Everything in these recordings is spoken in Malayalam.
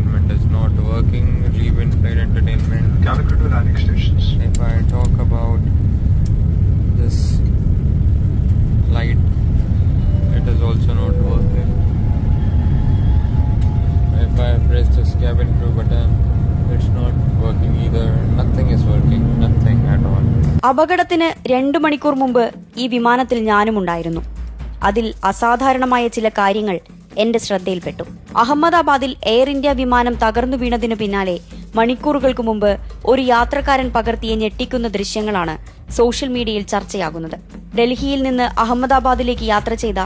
entertainment is not working, re-verified entertainment. Calicut will landing stations. If I talk about this light, it is also not working. If I press this cabin crew button, it's not working either. Nothing is working. Nothing at all. അപകടത്തിന് രണ്ടു മണിക്കൂർ മുമ്പ് ഈ വിമാനത്തിൽ ഞാനും ഉണ്ടായിരുന്നു അതിൽ അസാധാരണമായ ചില കാര്യങ്ങൾ എന്റെ ശ്രദ്ധയിൽപ്പെട്ടു. അഹമ്മദാബാദിൽ എയർ ഇന്ത്യ വിമാനം തകർന്നു വീണതിനു പിന്നാലെ മണിക്കൂറുകൾക്ക് മുമ്പ് ഒരു യാത്രക്കാരൻ പകർത്തിയ ഞെട്ടിക്കുന്ന ദൃശ്യങ്ങളാണ് സോഷ്യൽ മീഡിയയിൽ ചർച്ചയാകുന്നത്. ഡൽഹിയിൽ നിന്ന് അഹമ്മദാബാദിലേക്ക് യാത്ര ചെയ്ത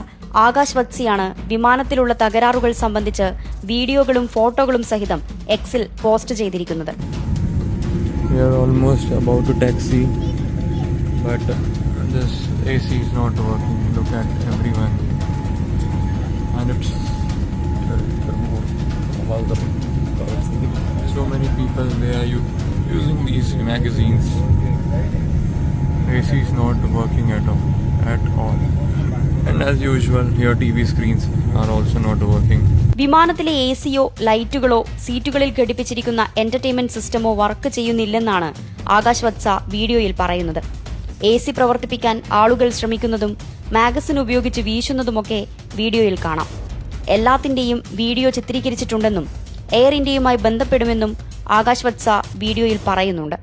ആകാശ് വത്സിയാണ് വിമാനത്തിലുള്ള തകരാറുകൾ സംബന്ധിച്ച് വീഡിയോകളും ഫോട്ടോകളും സഹിതം എക്സിൽ പോസ്റ്റ് ചെയ്തിരിക്കുന്നത്. But this people they are using these magazines. AC is not working at all, at all. And as usual, your TV screens are also not working. വിമാനത്തിലെ എ സിയോ ലൈറ്റുകളോ സീറ്റുകളിൽ ഘടിപ്പിച്ചിരിക്കുന്ന എന്റർടൈൻമെന്റ് സിസ്റ്റമോ വർക്ക് ചെയ്യുന്നില്ലെന്നാണ് ആകാശ് വീഡിയോയിൽ പറയുന്നത് എ സി പ്രവർത്തിപ്പിക്കാൻ ആളുകൾ ശ്രമിക്കുന്നതും മാഗസിൻ ഉപയോഗിച്ച് വീശുന്നതുമൊക്കെ വീഡിയോയിൽ കാണാം എല്ലാത്തിന്റെയും വീഡിയോ ചിത്രീകരിച്ചിട്ടുണ്ടെന്നും എയർ ഇന്ത്യയുമായി ബന്ധപ്പെടുമെന്നും ആകാശ് വത്സ വീഡിയോയിൽ പറയുന്നുണ്ട്.